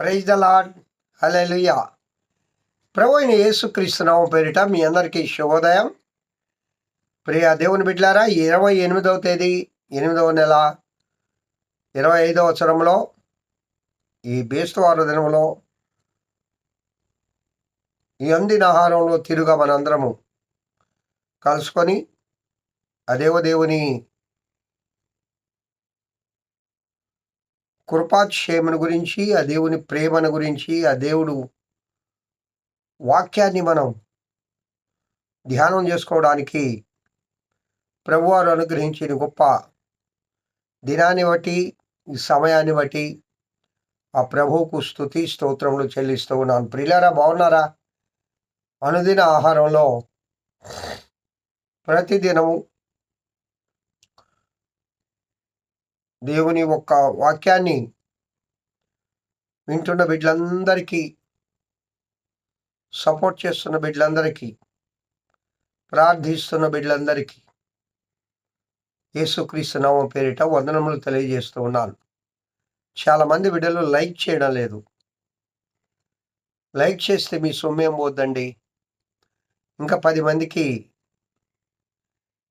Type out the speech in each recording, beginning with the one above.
Praise the lord hallelujah. ప్రభు అయిన యేసుక్రీస్తునామం పేరిట మీ అందరికీ శుభోదయం. ప్రియ దేవుని బిడ్డారా ఇరవై ఎనిమిదవ తేదీ ఎనిమిదవ నెల ఇరవై ఐదవ సంవత్సరంలో ఈ బేస్తువార దినంలో ఈ అందిన ఆహారంలో తిరుగా మనందరము కలుసుకొని అదేవ దేవుని కృపాక్షేమను గురించి ఆ దేవుని ప్రేమను గురించి ఆ దేవుడు వాక్యాన్ని మనం ధ్యానం చేసుకోవడానికి ప్రభువారు అనుగ్రహించిన గొప్ప దినాన్ని బట్టి ఈ సమయాన్ని బట్టి ఆ ప్రభువుకు స్థుతి స్తోత్రములు చెల్లిస్తూ ఉన్నాను. ప్రియులారా బాగున్నారా? అనుదిన ఆహారంలో ప్రతిదినము దేవుని యొక్క వాక్యాన్ని వింటున్న బిడ్డలందరికీ సపోర్ట్ చేస్తున్న బిడ్డలందరికీ ప్రార్థిస్తున్న బిడ్డలందరికీ యేసుక్రీస్తు నామం పేరిట వందనములు తెలియజేస్తూ ఉన్నాను. చాలామంది బిడ్డలు లైక్ చేయడం లేదు. లైక్ చేస్తే మీ సొమ్మేం పోద్దండి? ఇంకా పది మందికి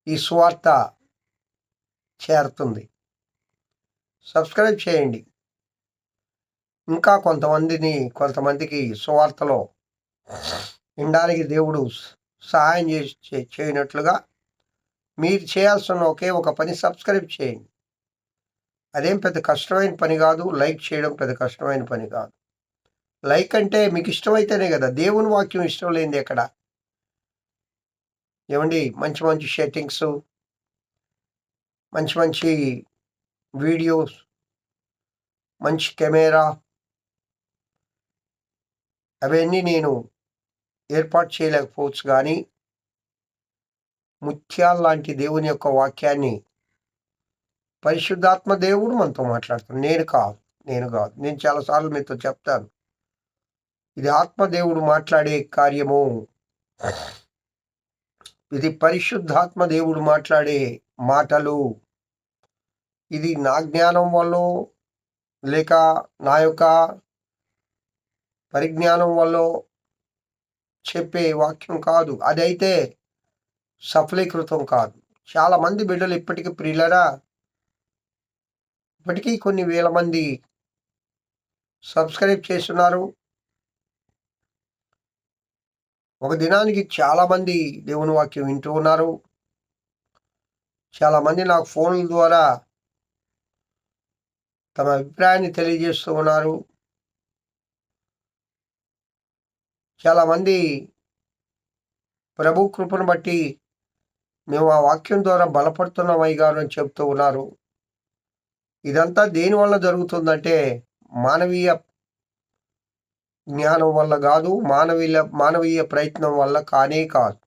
ఈ స్వార్థ చేరుతుంది. సబ్స్క్రైబ్ చేయండి. ఇంకా కొంతమందిని కొంతమందికి సువార్తలో వినడానికి దేవుడు సహాయం చేసి చేయనట్లుగా మీరు చేయాల్సిన ఒకే ఒక పని సబ్స్క్రైబ్ చేయండి. అదేం పెద్ద కష్టమైన పని కాదు లైక్ చేయడం పెద్ద కష్టమైన పని కాదు. లైక్ అంటే మీకు ఇష్టమైతేనే కదా దేవుని వాక్యం ఇష్టం లేనిది ఎక్కడ? ఏమండి? మంచి మంచి షెట్టింగ్స్ మంచి మంచి వీడియోస్ మంచి కెమెరా అవన్నీ నేను ఏర్పాటు చేయలేకపోవచ్చు కానీ ముత్యాల లాంటి దేవుని యొక్క వాక్యాన్ని పరిశుద్ధాత్మ దేవుడు మనతో మాట్లాడుతాను నేను కాదు నేను కాదు. నేను చాలాసార్లు మీతో చెప్తాను. ఇది ఆత్మదేవుడు మాట్లాడే కార్యము. ఇది పరిశుద్ధాత్మ దేవుడు మాట్లాడే మాటలు. ఇది నా జ్ఞానం వల్ల లేక నా యొక్క పరిజ్ఞానం వల్ల చెప్పే వాక్యం కాదు. అదైతే సఫలీకృతం కాదు. చాలా మంది బిడ్డలు ఇప్పటికీ ప్రియులరా? ఇప్పటికీ కొన్ని వేల మంది సబ్స్క్రైబ్ చేస్తున్నారు. ఒక దినానికి చాలామంది దేవుని వాక్యం వింటూ ఉన్నారు. చాలామంది నాకు ఫోన్ల ద్వారా తమ అభిప్రాయాన్ని తెలియజేస్తూ ఉన్నారు. చాలామంది ప్రభు కృపను బట్టి మేము ఆ వాక్యం ద్వారా బలపడుతున్నాం అని చెప్తూ ఉన్నారు. ఇదంతా దేని వల్ల జరుగుతుందంటే మానవీయ జ్ఞానం వల్ల కాదు మానవీయ మానవీయ ప్రయత్నం వల్ల కానే కాదు.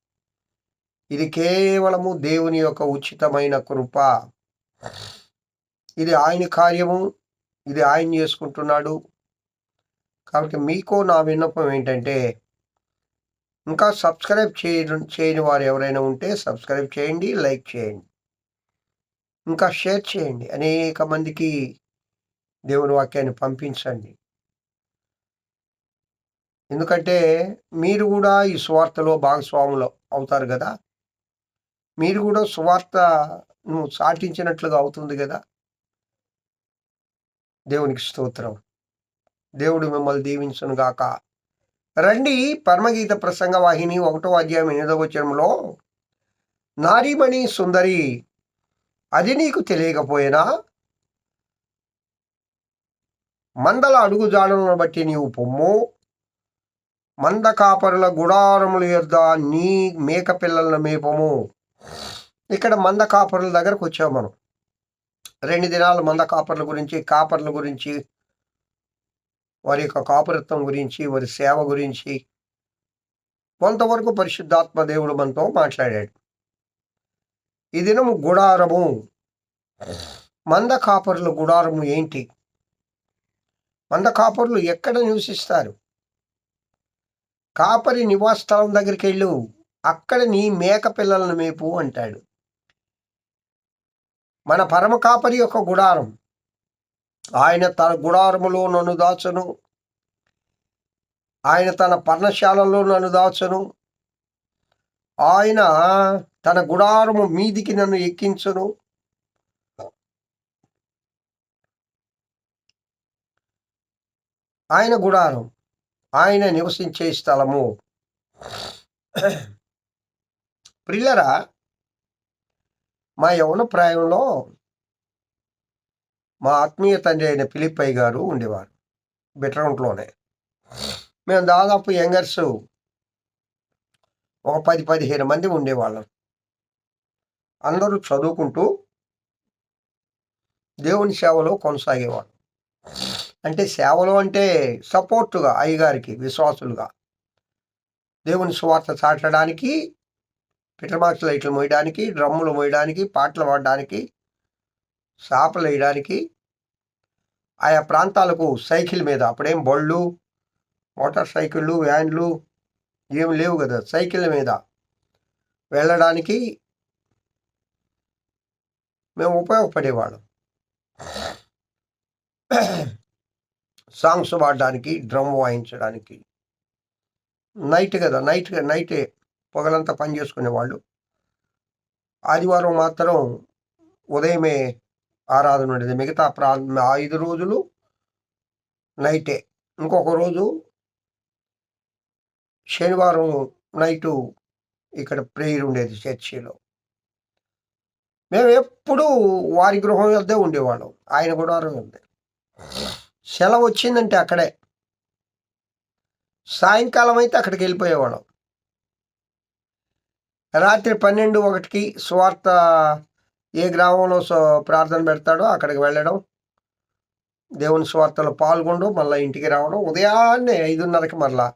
ఇది కేవలము దేవుని యొక్క ఉచితమైన కృప. ఇది ఆయన కార్యము ఇది ఆయన చేసుకుంటున్నాడు. కాబట్టి మీకు నా విన్నపం ఏంటంటే ఇంకా సబ్స్క్రైబ్ చేయడం చేయని వారు ఎవరైనా ఉంటే సబ్స్క్రైబ్ చేయండి లైక్ చేయండి. ఇంకా షేర్ చేయండి. అనేక మందికి దేవుని వాక్యాన్ని పంపించండి. ఎందుకంటే మీరు కూడా ఈ సువార్తలో భాగస్వాములు అవుతారు కదా? మీరు కూడా సువార్తను సాటించినట్లుగా అవుతుంది కదా? దేవునికి స్తోత్రం. దేవుడు మిమ్మల్ని దీవించను గాక. రండి పరమగీత ప్రసంగ వాహిని ఒకటో అధ్యాయం ఎనిమిదవ వచనంలో నారీమణి సుందరి అది నీకు తెలియకపోయినా మందల అడుగుజాడలను బట్టి నీవు పొమ్ము. మంద కాపరుల గుడారముల యొద్ద నీ మేక పిల్లలను మేపము. ఇక్కడ మంద కాపరుల దగ్గరకు వచ్చాము మనం. రెండు దినాలు మంద కాపర్ల గురించి కాపర్ల గురించి వారి యొక్క కాపురత్వం గురించి వారి సేవ గురించి కొంతవరకు పరిశుద్ధాత్మ దేవుడు మనతో మాట్లాడాడు. ఈ దినము గుడారము. మంద కాపర్ల గుడారము ఏంటి? మంద కాపర్లు ఎక్కడ నివసిస్తారు? కాపరి నివాస స్థలం దగ్గరికి వెళ్ళు. అక్కడ నీ మేక పిల్లలను మేపు అంటాడు. మన పరమ కాపరి యొక్క గుడారం. ఆయన తన గుడారములో నన్ను దాచును. ఆయన తన పర్ణశాలలో నన్ను దాచను. ఆయన తన గుడారము మీదికి నన్ను ఎక్కించును. ఆయన గుడారం ఆయన నివసించే స్థలము. ప్రిల్లరా మా యవన ప్రాయంలో మా ఆత్మీయ తండ్రి అయిన పిలిప్పయ్య గారు ఉండేవారు బిట్రౌంట్లోనే మేము దాదాపు యంగర్స్ ఒక పది పదిహేను మంది ఉండేవాళ్ళం. అందరూ చదువుకుంటూ దేవుని సేవలో కొనసాగేవాళ్ళం. అంటే సేవలు అంటే సపోర్టుగా అయ్యగారికి విశ్వాసులుగా. దేవుని స్వార్థ చాటడానికి పిటర్మాక్స్ లైట్లు మోయడానికి డ్రమ్ములు మోయడానికి పాటలు పాడడానికి సాపలు వేయడానికి ఆయా ప్రాంతాలకు సైకిల్ మీద. అప్పుడేం బళ్ళు మోటార్ సైకిళ్ళు వ్యాన్లు ఏం లేవు కదా. సైకిళ్ళ మీద వెళ్ళడానికి మేము ఉపయోగపడేవాళ్ళం. సాంగ్స్ పాడడానికి డ్రమ్ వాయించడానికి. నైట్ కదా. నైట్ నైటే పొగలంతా పని చేసుకునేవాళ్ళు. ఆదివారం మాత్రం ఉదయమే ఆరాధన ఉండేది. మిగతా ప్రా ఐదు రోజులు నైటే. ఇంకొక రోజు శనివారం నైటు ఇక్కడ ప్రేయర్ ఉండేది చర్చిలో. మేము ఎప్పుడూ వారి గృహం వద్దే ఉండేవాళ్ళం. ఆయన కూడా ఉంది సెలవు వచ్చిందంటే అక్కడే. సాయంకాలం అయితే అక్కడికి వెళ్ళిపోయేవాళ్ళం. రాత్రి పన్నెండు ఒకటికి స్వార్థ ఏ గ్రామంలో ప్రార్థన పెడతాడో అక్కడికి వెళ్ళడం. దేవుని స్వార్థలో పాల్గొనడం మళ్ళీ ఇంటికి రావడం. ఉదయాన్నే ఐదున్నరకి మళ్ళా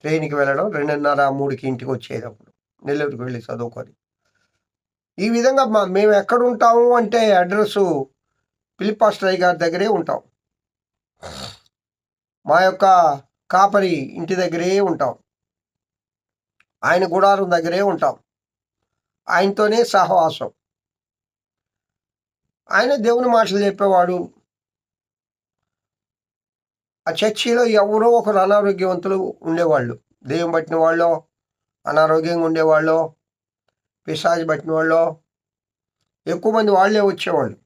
ట్రైన్కి వెళ్ళడం. రెండున్నర మూడుకి ఇంటికి వచ్చేటప్పుడు నెల్లూరుకి వెళ్ళి చదువుకొని. ఈ విధంగా మా మేము ఎక్కడ ఉంటాము అంటే అడ్రస్సు పిలిపాస్ట్రయ్య గారి దగ్గరే ఉంటాం. మా యొక్క కాపరి ఇంటి దగ్గరే ఉంటాం. ఆయన గుడారం దగ్గరే ఉంటాం. ఆయనతోనే సహవాసం. ఆయన దేవుని మాటలు చెప్పేవాడు. ఆ చర్చిలో ఎవరో ఒకరు అనారోగ్యవంతులు ఉండేవాళ్ళు. దెయ్యం పట్టిన వాళ్ళు అనారోగ్యంగా ఉండేవాళ్ళు పిశాజ్ పట్టిన వాళ్ళు ఎక్కువ మంది వాళ్ళే వచ్చేవాళ్ళు.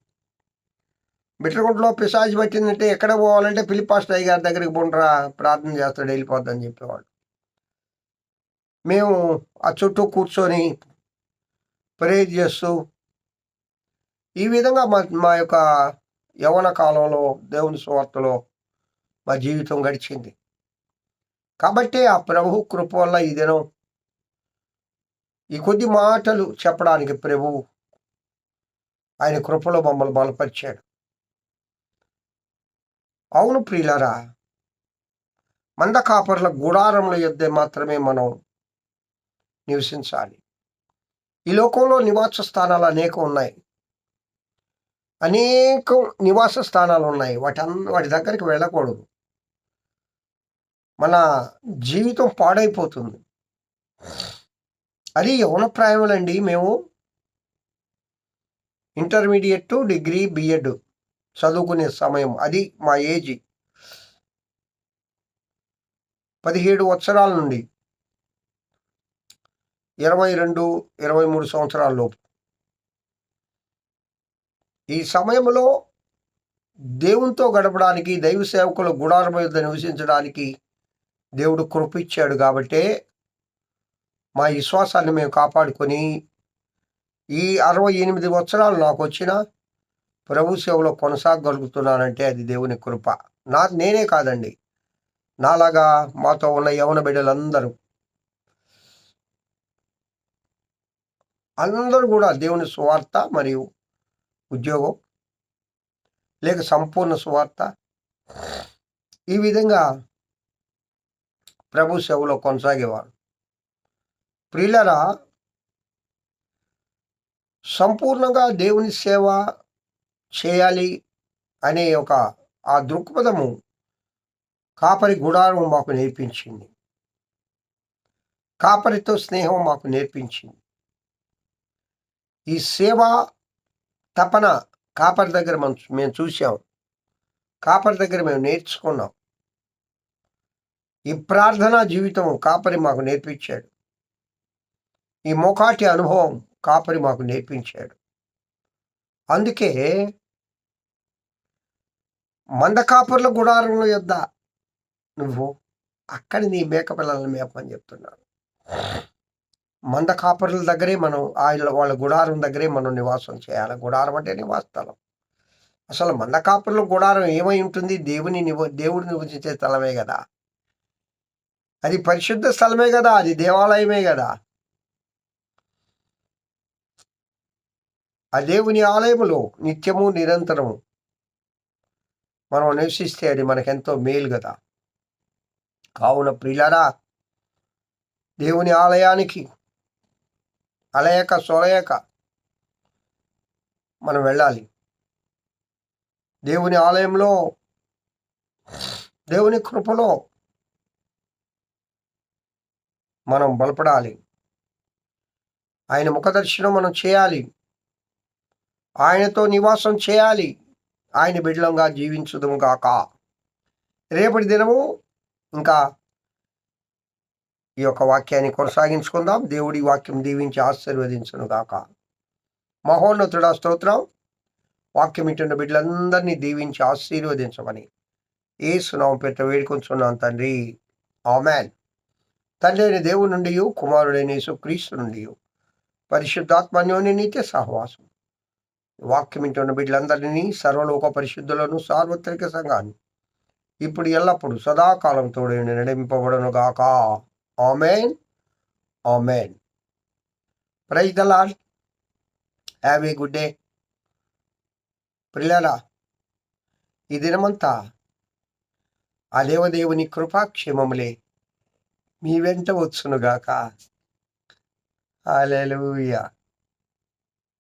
బిట్రగుంటలో పిశాజ్ పట్టిందంటే ఎక్కడ పోవాలంటే పిలిపాస్టయ్య గారి దగ్గరికి పోండ్రా ప్రార్థన చేస్తాడు వెళ్ళిపోద్దని చెప్పేవాళ్ళు. మేము ఆ చుట్టూ కూర్చొని ప్రేర్ చేస్తూ ఈ విధంగా మా మా యొక్క యవన కాలంలో దేవుని స్వార్థలో మా జీవితం గడిచింది. కాబట్టి ఆ ప్రభు కృప వల్ల ఈ దినం ఈ కొద్ది మాటలు చెప్పడానికి ప్రభు ఆయన కృపలో మమ్మల్ని బలపరిచాడు. అవును ప్రియులరా మంద కాపర్ల గుడారంలో యుద్ధే మాత్రమే మనం నివసించాలి. ఈ లోకంలో నివాస స్థానాలు అనేకం ఉన్నాయి. అనేక నివాస స్థానాలు ఉన్నాయి. వాటి వాటి దగ్గరికి వెళ్ళకూడదు. మన జీవితం పాడైపోతుంది. అది యవన ప్రాయములండి మేము ఇంటర్మీడియట్ డిగ్రీ బిఎడ్ చదువుకునే సమయం. అది మా ఏజ్. పదిహేడు సంవత్సరాల నుండి. ఇరవై రెండు ఇరవై మూడు సంవత్సరాల లోపు. ఈ సమయంలో దేవునితో గడపడానికి దైవ సేవకుల గుడారం మీద నివసించడానికి దేవుడు కృపిచ్చాడు కాబట్టే మా విశ్వాసాన్ని మేము కాపాడుకొని ఈ అరవై ఎనిమిది సంవత్సరాలు నాకు వచ్చిన ప్రభు సేవలో కొనసాగలుగుతున్నానంటే అది దేవుని కృప. నా నేనే కాదండి. నాలాగా మాతో ఉన్న యవన బిడ్డలందరూ అందరూ కూడా దేవుని స్వార్థ మరియు ఉద్యోగం లేక సంపూర్ణ స్వార్థ ఈ విధంగా ప్రభు సేవలో కొనసాగేవారు. ప్రియులరా సంపూర్ణంగా దేవుని సేవ చేయాలి అనే ఒక ఆ దృక్పథము కాపరి గుడారం మాకు నేర్పించింది. కాపరితో స్నేహం మాకు నేర్పించింది. ఈ సేవా తపన కాపరి దగ్గర మనం మేము చూసాం కాపరి దగ్గర మేము నేర్చుకున్నాం. ఈ ప్రార్థనా జీవితం కాపరి మాకు నేర్పించాడు. ఈ మోకాటి అనుభవం కాపరి మాకు నేర్పించాడు. అందుకే మంద కాపర్ల గుడారంలో యొద్ద నువ్వు అక్కడి నీ మేక పిల్లలను మేపని చెప్తున్నాను. మంద కాపరుల దగ్గరే మనం ఆయన వాళ్ళ గుడారం దగ్గరే మనం నివాసం చేయాలి. గుడారం అంటే నివాస స్థలం. అసలు మంద కాపర్ల గుడారం ఏమై ఉంటుంది? దేవుని నివ దేవుడు నివసించే స్థలమే కదా. అది పరిశుద్ధ స్థలమే కదా. అది దేవాలయమే కదా. ఆ దేవుని ఆలయములో నిత్యము నిరంతరము మనం నివసిస్తే అది మనకెంతో మేలు కదా. కావున ప్రియులరా దేవుని ఆలయానికి అలయక సొలయక మనం వెళ్ళాలి. దేవుని ఆలయంలో దేవుని కృపలో మనం బలపడాలి. ఆయన ముఖదర్శనం మనం చేయాలి. ఆయనతో నివాసం చేయాలి. ఆయన బిడ్డలంగా జీవించుదము గాక. రేపటి దినము ఇంకా ఈ యొక్క వాక్యాన్ని కొనసాగించుకుందాం. దేవుడి వాక్యం దీవించి ఆశీర్వదించును గాక. మహోన్నతుడ స్తోత్రం. వాక్యం ఇంటున్న బిడ్డలందరినీ దీవించి ఆశీర్వదించమని ఏ సునామం పెట్ట వేడుకొంచున్నాను తండ్రి. ఆమెన్. తండ్రి అయిన దేవుడి నుండి కుమారుడైన యేసుక్రీస్తు నుండి పరిశుద్ధాత్మన్యోని నీతే సహవాసం. వాక్యం ఇంటున్న బిడ్డలందరినీ సర్వలోక పరిశుద్ధులను సార్వత్రిక సంఘాన్ని ఇప్పుడు ఎల్లప్పుడు సదాకాలం తోడైన నడిపింపబడను గాక. Amen amen praise the lord have a good day పిల్లరా ఈ దినమంతా ఆ దేవదేవుని కృపాక్షేమములే మీ వెంట వచ్చునుగాక. హాలూయా